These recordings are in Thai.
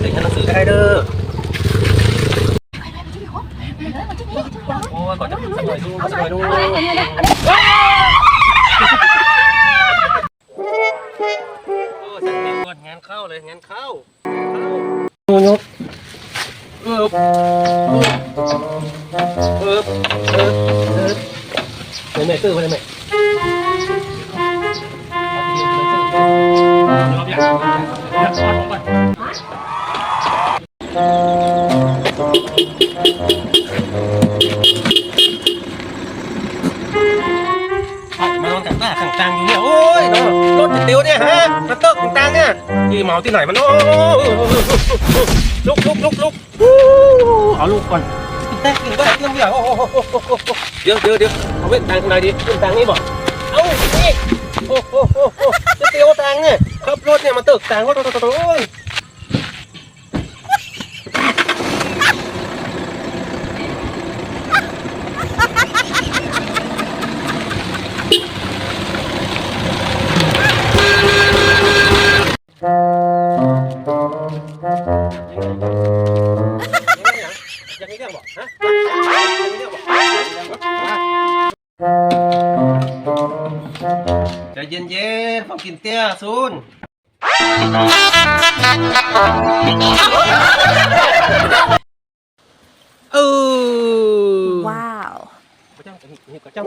ใส่หนังสือได้เด้อโอ้ยก่อนจะสักหน่อยดูสักหน่อยดูโอ้สักนิดก่อนงานเข้าเลยงานเข้าเข้ายกเออเออเออเออเดี๋ยวแม่ตื้อไปเลยแม่ มานอนกันหน้าข้างกลางอยู่เนี่ยโอ้ยเนาะรถจะเตียวเนี่ยฮะมาเติกข้างกลางเนี่ยยี่เมาที่ไหนมันโอ้ลุกลุกลุกลุกเอาลูกก่อนแต่กินก็ได้น้ำเดียวโอ้โหเดี๋ยวเดี๋ยวเดี๋ยวเอาเว้นตังค์ไหนดีเว้นตังค์นี่บ่เอานี่โอ้โหจะเตียวตังค์เนี่ยขับรถเนี่ยมาเติกตังค์โอ้ย ยังมีเรื่องบอกฮะยังมีเรื่องบอกใจเย็นๆฟังกินเตี้ยซูนเออว้าวพระเจ้านี่พระเจ้า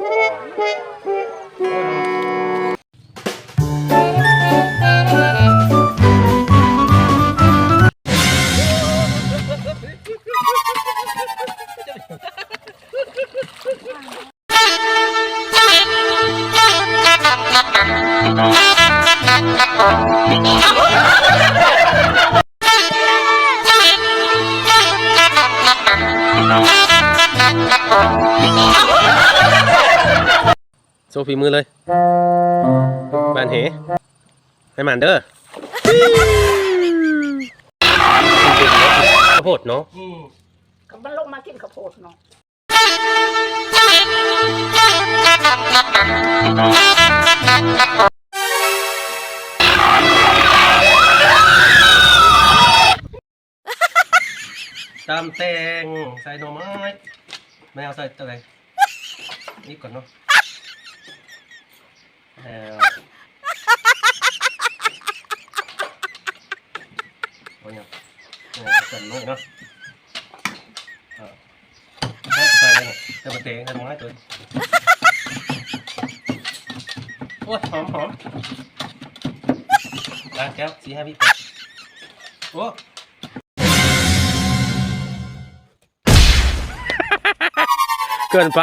โซฟีมือเลยบานเหให้มันเด้อข้าวโพดเนาะก็มันลงมากินข้าวโพดเนาะ ตามแตงใส่หน่อไม้ไม่เอาใส่อะไรนี่ก่อนเนาะแล้วโอ้ยเนี่ยเนี่ยใส่หน่อยเนาะใส่ใส่เลยเนี่ยใส่มะเตงใส่หน่อไม้ตัวนี้โอ้ยหอมหอมล้างแก้วสี่ห้าวิโอ้ เกินไป